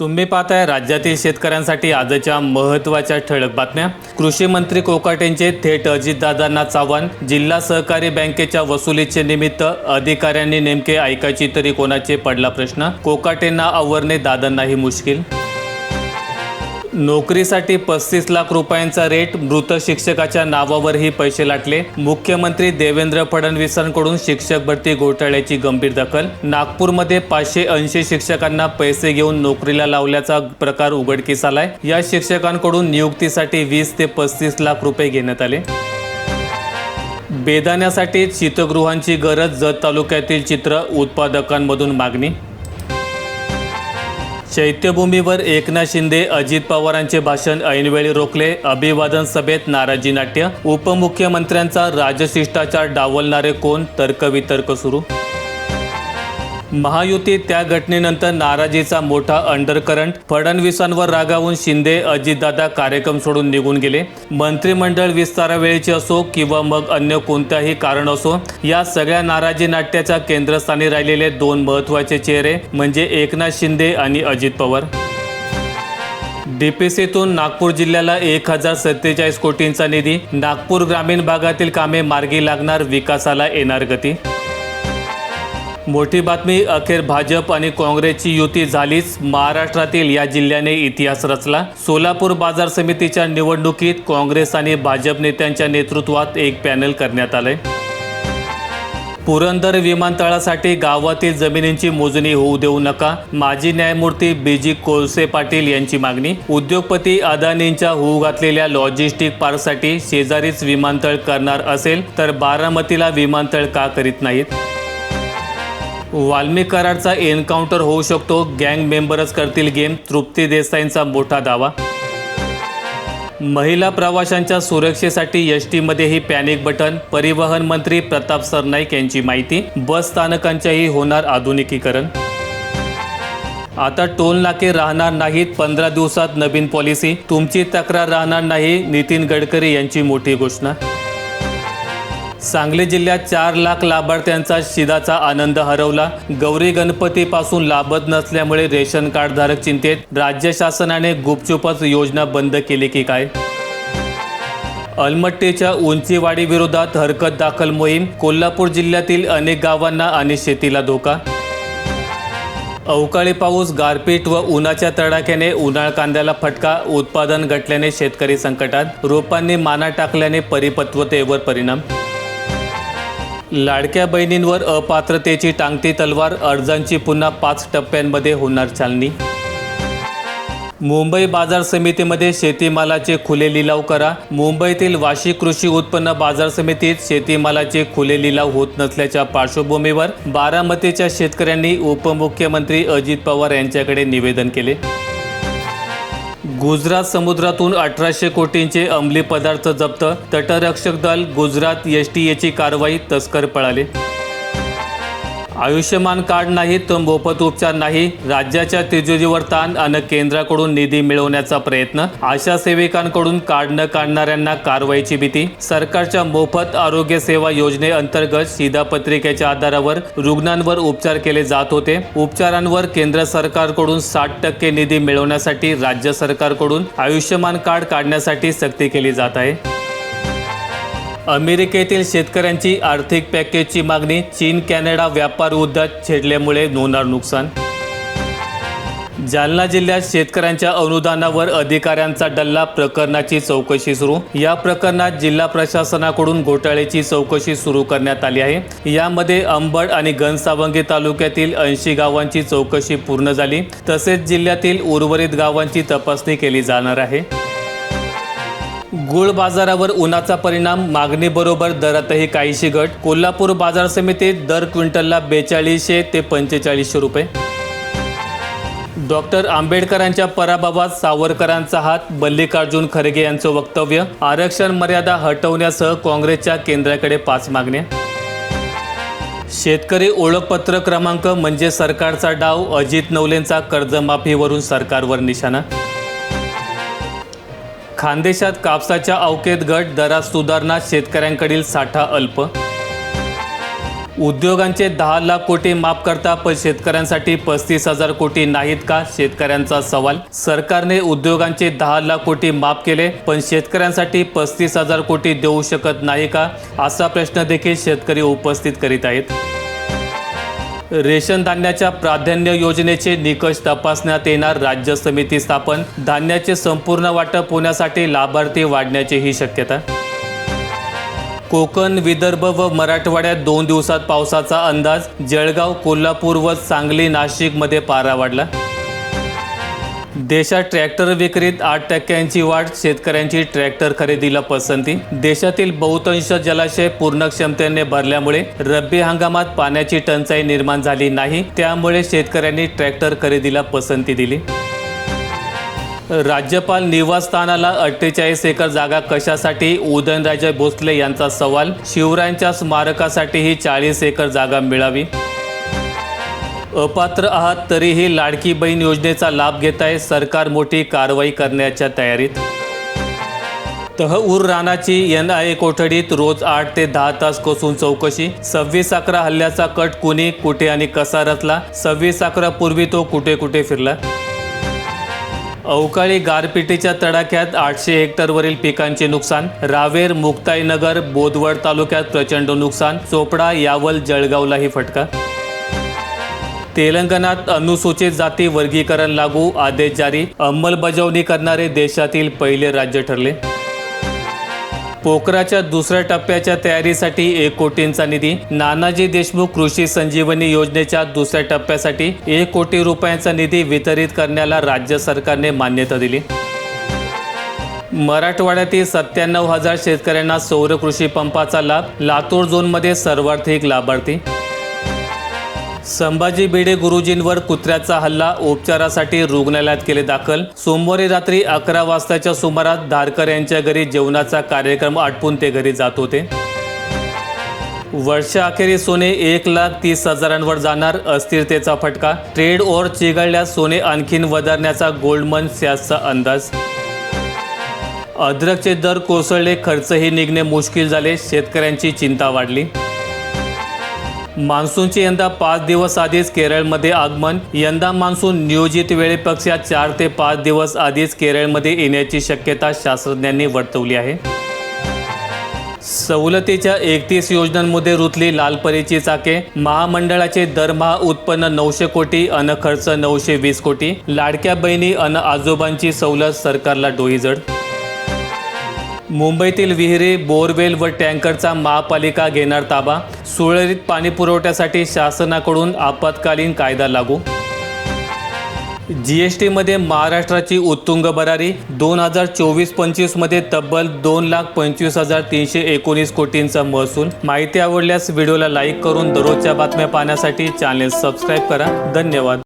तुम्ही पाहताय राज्यातील शेतकऱ्यांसाठी आजच्या महत्त्वाच्या ठळक बातम्या. कृषी मंत्री कोकाटेंचे थेट अजितदादांना चव्हाण जिल्हा सहकारी बँकेच्या वसुलीचे निमित्त अधिकाऱ्यांनी नेमके ऐकायची तरी कोणाचे पडला प्रश्न. कोकाटेंना आवरणे दादांनाही मुश्किल. नोकरीसाठी पस्तीस लाख रुपयांचा रेट मृत शिक्षकाच्या नावावरही पैसे लाटले. मुख्यमंत्री देवेंद्र फडणवीसांकडून शिक्षक भरती घोटाळ्याची गंभीर दखल. नागपूरमध्ये पाचशे ऐंशी शिक्षकांना पैसे घेऊन नोकरीला लावल्याचा प्रकार उघडकीस आलाय या शिक्षकांकडून नियुक्तीसाठी वीस ते पस्तीस लाख रुपये घेण्यात आले. बेदाण्यासाठी शीतगृहांची गरज जत तालुक्यातील चित्र उत्पादकांमधून मागणी चैत्यभूमीवर एकनाथ शिंदे अजित पवारांचे भाषण ऐनवेळी रोखले. अभिवादन सभेत नाराजी नाट्य. उपमुख्यमंत्र्यांचा राजशिष्टाचार डावलणारे कोण? तर्कवितर्क सुरू महायुती त्या घटनेनंतर नाराजीचा मोठा अंडरकरंट फडणवीसांवर रागावून शिंदे अजितदादा कार्यक्रम सोडून निघून गेले. मंत्रिमंडळ विस्तारावेळेचे असो किंवा मग अन्य कोणत्याही कारण असो या सगळ्या नाराजी नाट्याच्या केंद्रस्थानी राहिलेले दोन महत्त्वाचे चेहरे म्हणजे एकनाथ शिंदे आणि अजित पवार. डीपीसीतून नागपूर जिल्ह्याला एक हजार सत्तेचाळीस कोटींचा निधी नागपूर ग्रामीण भागातील कामे मार्गी लागणार विकासाला येणार गती. मोठी बातमी अखेर भाजप आणि काँग्रेसची युती झालीच. महाराष्ट्रातील या जिल्ह्याने इतिहास रचला. सोलापूर बाजार समितीच्या निवडणुकीत काँग्रेस आणि भाजप नेत्यांच्या नेतृत्वात एक पॅनल करण्यात आलंय. पुरंदर विमानतळासाठी गावातील जमिनींची मोजणी होऊ देऊ नका. माजी न्यायमूर्ती बीजी कोळसे पाटील यांची मागणी. उद्योगपती अदानींच्या होऊ घातलेल्या लॉजिस्टिक पार्कसाठी शेजारीच विमानतळ करणार असेल तर बारामतीला विमानतळ का करीत नाहीत? वाल्मिकरांचा एन्काउंटर होऊ शकतो. गँग मेंबरच करतील गेम. तृप्ती देसाईंचा मोठा दावा. महिला प्रवाशांच्या सुरक्षेसाठी एस टीमध्येही पॅनिक बटन परिवहन मंत्री प्रताप सरनाईक यांची माहिती. बस स्थानकांच्याही होणार आधुनिकीकरण. आता टोल नाके राहणार नाहीत पंधरा दिवसात नवीन पॉलिसी तुमची तक्रार राहणार नाही नितीन गडकरी यांची मोठी घोषणा. सांगली जिल्ह्यात चार लाख लाभार्थ्यांचा शिदाचा आनंद हरवला. गौरी गणपतीपासून लाभत नसल्यामुळे रेशन कार्ड धारक चिंतेत. राज्य शासनाने गुपचुपच योजना बंद केली की काय? अलमट्टीच्या उंचीवाडी विरोधात हरकत दाखल मोहीम कोल्हापूर जिल्ह्यातील अनेक गावांना आणि शेतीला धोका. अवकाळी पाऊस गारपीट व उन्हाच्या तडाख्याने उन्हाळ कांद्याला फटका उत्पादन घटल्याने शेतकरी संकटात. रोपांनी माना टाकल्याने परिपक्वतेवर परिणाम. लाडक्या बहिणींवर अपात्रतेची टांगती तलवार अर्जांची पुन्हा पाच टप्प्यांमध्ये होणार चालणी. मुंबई बाजार समितीमध्ये शेतीमालाचे खुले लिलाव करा. मुंबईतील वाशी कृषी उत्पन्न बाजार समितीत शेतीमालाचे खुले लिलाव होत नसल्याच्या पार्श्वभूमीवर बारामतीच्या शेतकऱ्यांनी उपमुख्यमंत्री अजित पवार यांच्याकडे निवेदन केले. गुजरात समुद्रातून अठराशे कोटींचे अंमली पदार्थ जप्त. तटरक्षक दल गुजरात एस टी एची कारवाई तस्कर पळाले. आयुष्यमान कार्ड नाही तर मोफत उपचार नाही राज्याच्या तिजोरीवर ताण आणि केंद्राकडून निधी मिळवण्याचा प्रयत्न आशा सेविकांकडून कार्ड न काढणाऱ्यांना कारवाईची भीती सरकारच्या मोफत आरोग्य सेवा योजनेअंतर्गत शिधापत्रिकेच्या आधारावर रुग्णांवर उपचार केले जात होते. उपचारांवर केंद्र सरकारकडून साठ टक्के निधी मिळवण्यासाठी राज्य सरकारकडून आयुष्यमान कार्ड काढण्यासाठी सक्ती केली जात आहे. अमेरिकेतील शेतकऱ्यांची आर्थिक पॅकेजची मागणी चीन कॅनडा व्यापार युद्धात छेडल्यामुळे होणार नुकसान. जालना जिल्ह्यात शेतकऱ्यांच्या अनुदानावर अधिकाऱ्यांचा डल्ला प्रकरणाची चौकशी सुरू. या प्रकरणात जिल्हा प्रशासनाकडून घोटाळ्याची चौकशी सुरू करण्यात आली आहे. यामध्ये अंबड आणि घनसावंगी तालुक्यातील ऐंशी गावांची चौकशी पूर्ण झाली. तसेच जिल्ह्यातील उर्वरित गावांची तपासणी केली जाणार आहे. गुळ बाजारावर उन्हाचा परिणाम मागणीबरोबर दरातही काहीशी घट. कोल्हापूर बाजार समितीत दर क्विंटलला बेचाळीसशे ते पंचेचाळीसशे रुपये. डॉक्टर आंबेडकरांच्या पराभवात सावरकरांचा हात मल्लिकार्जुन खरगे यांचं वक्तव्य आरक्षण मर्यादा हटवण्यासह काँग्रेसच्या केंद्राकडे पाच मागण्या. शेतकरी ओळखपत्र क्रमांक म्हणजे सरकारचा डाव अजित नवलेंचा कर्जमाफीवरून सरकारवर निशाणा. खानदेशात कापसाच्या अवकेत घट दरात सुधारणा शेतकऱ्यांकडील साठा अल्प. उद्योगांचे दहा लाख कोटी माफ करता पण शेतकऱ्यांसाठी पस्तीस हजार कोटी नाहीत का? शेतकऱ्यांचा सवाल. सरकारने उद्योगांचे दहा लाख कोटी माफ केले पण शेतकऱ्यांसाठी पस्तीस हजार कोटी देऊ शकत नाही का? असा प्रश्न देखील शेतकरी उपस्थित करीत आहेत. रेशन धान्याच्या प्राधान्य योजनेचे निकष तपासण्यात येणार राज्य समिती स्थापन. धान्याचे संपूर्ण वाटप होण्यासाठी लाभार्थी वाढण्याचीही शक्यता. कोकण विदर्भ व मराठवाड्यात दोन दिवसात पावसाचा अंदाज. जळगाव कोल्हापूर व सांगली नाशिकमध्ये पारा वाढला. देशात ट्रॅक्टर विक्रीत आठ टक्क्यांची वाढ शेतकऱ्यांची ट्रॅक्टर खरेदीला पसंती. देशातील बहुतांश जलाशय पूर्ण क्षमतेने भरल्यामुळे रब्बी हंगामात पाण्याची टंचाई निर्माण झाली नाही त्यामुळे शेतकऱ्यांनी ट्रॅक्टर खरेदीला पसंती दिली. राज्यपाल निवासस्थानाला अठ्ठेचाळीस एकर जागा कशासाठी? उदयनराजे भोसले यांचा सवाल. शिवरायांच्या स्मारकासाठीही चाळीस एकर जागा मिळावी. अपात्र आहात तरीही लाडकी बहीण योजनेचा लाभ घेताय सरकार मोठी कारवाई करण्याच्या तयारीत. तहऊर राणाची एन आय ए कोठडीत रोज आठ ते दहा तास कसून चौकशी. सव्वीस अकरा हल्ल्याचा कट कुणी कुठे आणि कसा रचला? सव्वीस अकरा पूर्वी तो कुठे कुठे फिरला? अवकाळी गारपिटीच्या तडाख्यात आठशे हेक्टरवरील पिकांचे नुकसान. रावेर मुक्ताईनगर बोदवड तालुक्यात प्रचंड नुकसान. चोपडा यावल जळगावलाही फटका. तेलंगणात अनुसूचित जाती वर्गीकरण लागू आदेश जारी. अंमलबजावणी करणारे देशातील पहिले राज्य ठरले. पोखराच्या दुसऱ्या टप्प्याच्या तयारीसाठी एक कोटींचा निधी. नानाजी देशमुख कृषी संजीवनी योजनेच्या दुसऱ्या टप्प्यासाठी एक कोटी रुपयांचा निधी वितरित करण्याला राज्य सरकारने मान्यता दिली. मराठवाड्यातील सत्त्याण्णव हजार शेतकऱ्यांना सौर कृषी पंपाचा लाभ. लातूर झोनमध्ये सर्वाधिक लाभार्थी. संभाजी भिडे गुरुजींवर कुत्र्याचा हल्ला उपचारासाठी रुग्णालयात केले दाखल. सोमवारी रात्री अकरा वाजताच्या सुमारास धारकर यांच्या घरी जेवणाचा कार्यक्रम आटपून ते घरी जात होते. वर्षाअखेरी सोने एक लाख तीस हजारांवर जाणार अस्थिरतेचा फटका. ट्रेड ओर चिघळल्यास सोने आणखीन वधारण्याचा गोल्डमन सॅसचा अंदाज. अद्रकचे दर कोसळले खर्चही निघणे मुश्किल झाले शेतकऱ्यांची चिंता वाढली. मान्सूनचे यंदा पाच दिवस आधीच केरळमध्ये आगमन. यंदा मान्सून नियोजित वेळेपेक्षा चार ते पाच दिवस आधीच केरळमध्ये येण्याची शक्यता शास्त्रज्ञांनी वर्तवली आहे. सवलतीच्या एकतीस योजनांमध्ये रुतली लालपरीची चाके. महामंडळाचे दरमहा उत्पन्न नऊशे कोटी अन खर्च नऊशे वीस कोटी. लाडक्या बहिणी अन आजोबांची सवलत सरकारला डोईजड. मुंबईतील विहिरी बोरवेल व टँकरचा महापालिका घेणार ताबा. सुरळीत पाणी पुरवठ्यासाठी शासनाकडून आपत्कालीन कायदा लागू. जीएसटीमध्ये महाराष्ट्राची उत्तुंग भरारी. दोन हजार चोवीस पंचवीसमध्ये तब्बल दोन लाख पंचवीस हजार तीनशे एकोणीस कोटींचा महसूल. माहिती आवडल्यास व्हिडिओला लाईक करून दररोजच्या बातम्या पाहण्यासाठी चॅनेल सबस्क्राईब करा. धन्यवाद.